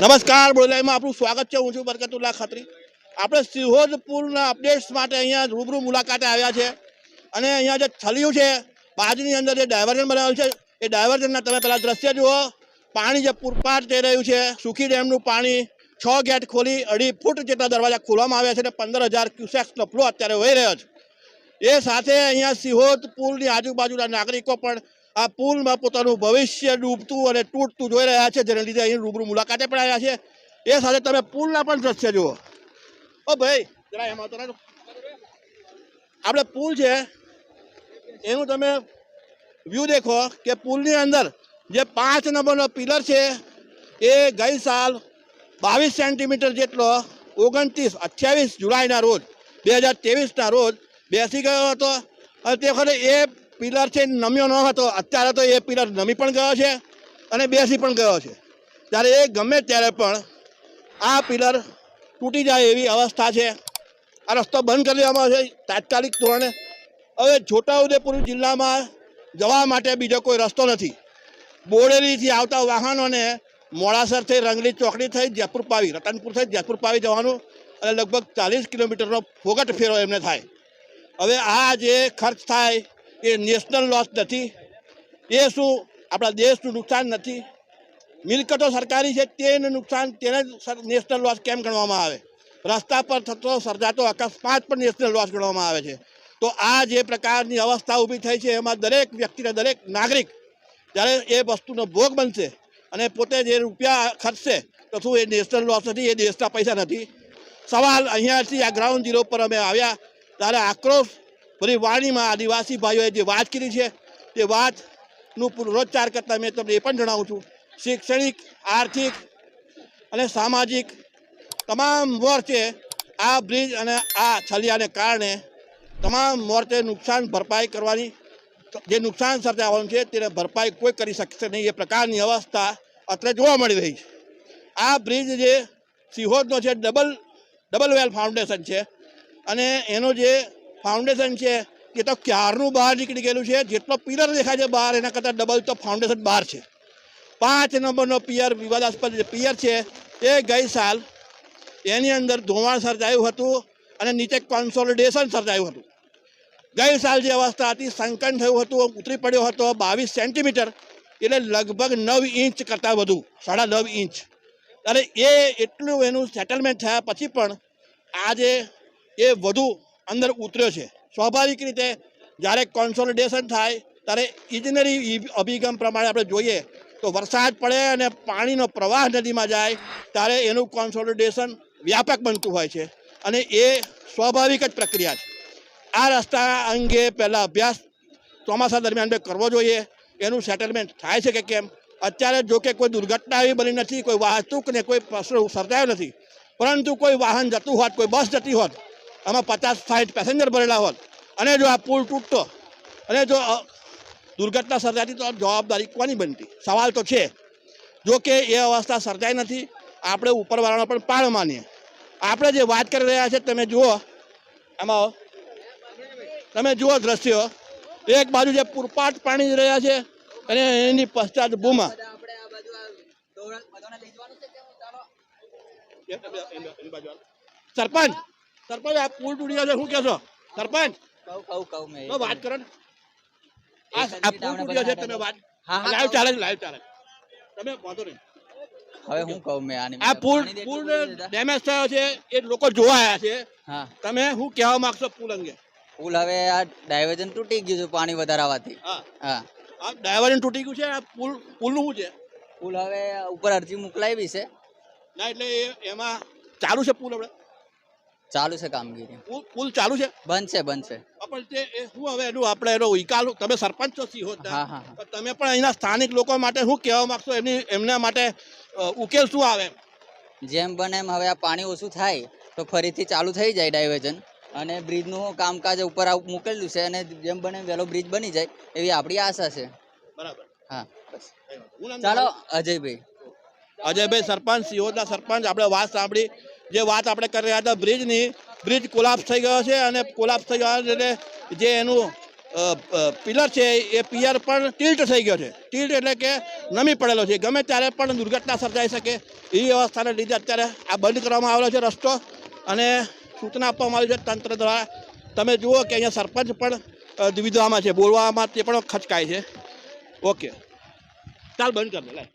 નમસ્કાર બોલાઈમાં આપણું સ્વાગત છે. હું છું બરકતુલ્લા ખત્રી. આપણે સિહોદપુરના અપડેટ્સ માટે અહીંયા રૂબરૂ મુલાકાતે આવ્યા છે. અને અહીંયા જે થલિયું છે બાજુની અંદર જે ડાયવર્ઝન બનાવેલું છે, એ ડાયવર્ઝનના તમે પહેલાં દ્રશ્ય જુઓ. પાણી જે પૂરપાટ થઈ રહ્યું છે, સુખી ડેમનું પાણી છ ગેટ ખોલી અઢી ફૂટ જેટલા દરવાજા ખોલવામાં આવ્યા છે અને પંદર હજાર ક્યુસેક્સનો ફ્લો અત્યારે વહી રહ્યો છે. એ સાથે અહીંયા સિહોદ પુલની આજુબાજુના નાગરિકો પણ આ પુલમાં પોતાનું ભવિષ્ય ડૂબતું અને તૂટતું જોઈ રહ્યા છે, જેને લીધે અહીં રૂબરૂ મુલાકાતે પણ આવ્યા છે. એ સાથે તમે પુલના પણ દ્રશ્ય જુઓ. ઓ ભાઈ, જરા એમાં તો આપણે પુલ છે, એનું તમે વ્યૂ દેખો કે પુલની અંદર જે પાંચ નંબરનો પિલર છે, એ ગઈ સાલ બાવીસ સેન્ટીમીટર જેટલો ઓગણત્રીસ, અઠ્યાવીસ જુલાઈના રોજ, બે હજાર ત્રેવીસના રોજ બેસી ગયો હતો. અને તે વખતે એ પિલર છે, નમ્યો ન હતો. અત્યારે તો એ પિલર નમી પણ ગયો છે અને બેસી પણ ગયો છે. ત્યારે એ ગમે ત્યારે પણ આ પિલર તૂટી જાય એવી અવસ્થા છે. આ રસ્તો બંધ કરી દેવામાં આવે છે તાત્કાલિક ધોરણે. હવે છોટાઉદેપુર જિલ્લામાં જવા માટે બીજો કોઈ રસ્તો નથી. બોડેલીથી આવતા વાહનોને મોડાસરથી રંગલી ચોકડી થઈ જયપુર પાવી, રતનપુર થઈ જયપુર પાવી જવાનું અને લગભગ ચાલીસ કિલોમીટરનો ફોગટ ફેરો એમને થાય. હવે આ જે ખર્ચ થાય એ નેશનલ લોસ નથી. એ શું? આપણા દેશનું નુકસાન નથી. મિલકતો સરકારી છે, તેનું નુકસાન, તેને નેશનલ લોસ કેમ ગણવામાં આવે? રસ્તા પર થતો સર્જાતો અકસ્માત પણ નેશનલ લોસ ગણવામાં આવે છે. તો આ જે પ્રકારની અવસ્થા ઊભી થઈ છે, એમાં દરેક વ્યક્તિને દરેક નાગરિક જ્યારે એ વસ્તુનો ભોગ બનશે અને પોતે જે રૂપિયા ખર્ચશે, તો શું એ નેશનલ લોસ નથી, એ દેશના પૈસા નથી. સવાલ અહીંયાથી આ ગ્રાઉન્ડ ઝીરો પર અમે આવ્યા. ત્યારે આક્રોશ બધી વાણીમાં આદિવાસી ભાઈઓએ જે વાત કરી છે, તે વાતનું પુનરોચ્ચાર કરતાં મેં તમને એ પણ જણાવું છું. શૈક્ષણિક, આર્થિક અને સામાજિક તમામ મોરચે આ બ્રિજ અને આ છલિયાને કારણે તમામ મોરચે નુકસાન ભરપાઈ કરવાની, જે નુકસાન સર્જાવાનું છે, તેને ભરપાઈ કોઈ કરી શકશે નહીં. એ પ્રકારની અવસ્થા અત્યારે જોવા મળી રહી છે. આ બ્રિજ જે સિહોદનો છે, ડબલ ડબલ વેલ ફાઉન્ડેશન છે અને એનો જે ફાઉન્ડેશન છે, એ તો ક્યારનું બહાર નીકળી ગયેલું છે, જેટલો પિલર દેખાય છે બહાર, એના કરતાં ડબલ તો ફાઉન્ડેશન બહાર છે. પાંચ નંબરનો પિયર વિવાદાસ્પદ જે પિયર છે, એ ગઈ સાલ એની અંદર ધોવાણ સર્જાયું હતું અને નીચે કોન્સોલિડેશન સર્જાયું હતું. ગઈ સાલ જે અવસ્થા હતી, સંકન થયું હતું, ઉતરી પડ્યો હતો બાવીસ સેન્ટીમીટર એટલે લગભગ નવ ઇંચ કરતાં વધુ, સાડા નવ ઇંચ. અને એ એટલું એનું સેટલમેન્ટ થયા પછી પણ આજે એ વધુ અંદર ઉતર્યો છે. સ્વાભાવિક રીતે જ્યારે કોન્સોલિડેશન થાય, ત્યારે ઇજનેરી અભિગમ પ્રમાણે આપણે જોઈએ તો વરસાદ પડે અને પાણીનો પ્રવાહ નદીમાં જાય, ત્યારે એનું કોન્સોલિડેશન વ્યાપક બનતું હોય છે અને એ સ્વાભાવિક જ પ્રક્રિયા છે. આ રસ્તા અંગે પહેલાં અભ્યાસ ચોમાસા દરમિયાન મેં કરવો જોઈએ. એનું સેટલમેન્ટ થાય છે કે કેમ? અત્યારે જો કે કોઈ દુર્ઘટના એવી બની નથી, કોઈ વાહતુક ને કોઈ પ્રશ્ન સર્જાયો નથી. પરંતુ કોઈ વાહન જતું હોત, કોઈ બસ જતી હોત આમાં પચાસ સાઠ પેસેન્જર ભરેલા હોત. અને જો આ પુલ તૂટતો અને જો દુર્ઘટના સર્જાતી તો જવાબદારી કોની બનતી? સવાલ તો છે. જો કે એ અવસ્થા સર્જાઈ નથી આપણે ઉપરવાળાનો પણ પાળ માનીએ. આપણે જે વાત કરી રહ્યા છે તમે જુઓ આમાં તમે જુઓ દ્રશ્યો. એક બાજુ જે પૂરપાટ પાણી રહ્યા છે અને એની પશ્ચાત ભૂમા. સરપંચ સરપંચ આ પુલ તૂટી ગયો છે શું કહેશો? સરપંચ? કહું કહું કહું મેં તો વાત કરો ને. આ પુલ તૂટ્યો છે તમે વાત હા, હા, લાઈવ ચાલે છે લાઈવ ચાલે તમે વાંધો નહીં. હવે હું કહું મેં આની આ પુલ પુલ ડેમેજ થયો છે એ લોકો જોવા આવ્યા છે. હા. તમે શું કહેવા માંગશો પુલ અંગે? પુલ હવે આ ડાયવર્જન તૂટી ગયું છે પાણી વધારે આવવાથી હા. હા. આ ડાયવર્જન તૂટી ગયું છે આ પુલ પુલનું શું છે? પુલ હવે ઉપર અરજી મોકલાવી છે. ના એટલે એમાં ચાલુ છે પુલ આપણે ચાલુ છે કામગીરી. પુલ પુલ ચાલુ છે? બનશે બનશે હા, પણ તે એ શું હવે એનું આપણે એનો ઉકાલ તમે સરપંચ છો સિહોરના. હા હા હા. તમે પણ અહીંના સ્થાનિક લોકો માટે શું કહેવા માંગશો? એમની એમના માટે ઉકેલ શું આવે? જેમ બને એમ હવે આ પાણી ઓછું થાય તો ફરીથી ચાલુ થઈ જાય ડાયવર્ઝન. અને બ્રિજનું કામકાજ ઉપર મૂકેલું છે અને જેમ બને વહેલો બ્રિજ બની જાય એવી આપણી આશા છે. બરાબર. હા ચાલો અજયભાઈ. અજયભાઈ સરપંચ સિંહોદના સરપંચ આપણે વાત સાંભળી. જે વાત આપણે કરી રહ્યા હતા બ્રિજની બ્રિજ કોલાપ્સ થઈ ગયો છે અને કોલાપ્સ થઈ ગયો એટલે જે એનું પિલર છે એ પિયર પણ ટિલ્ટ થઈ ગયો છે. ટિલ્ટ એટલે કે નમી પડેલો છે. ગમે ત્યારે પણ દુર્ઘટના સર્જાઈ શકે એવી અવસ્થાને લીધે અત્યારે આ બંધ કરવામાં આવેલો છે રસ્તો અને સૂચના આપવામાં આવી છે તંત્ર દ્વારા. તમે જુઓ કે અહીંયા સરપંચ પણ વિધવામાં છે. બોલવામાં તે પણ ખચકાય છે. ઓકે ચાલ બંધ કર લાય.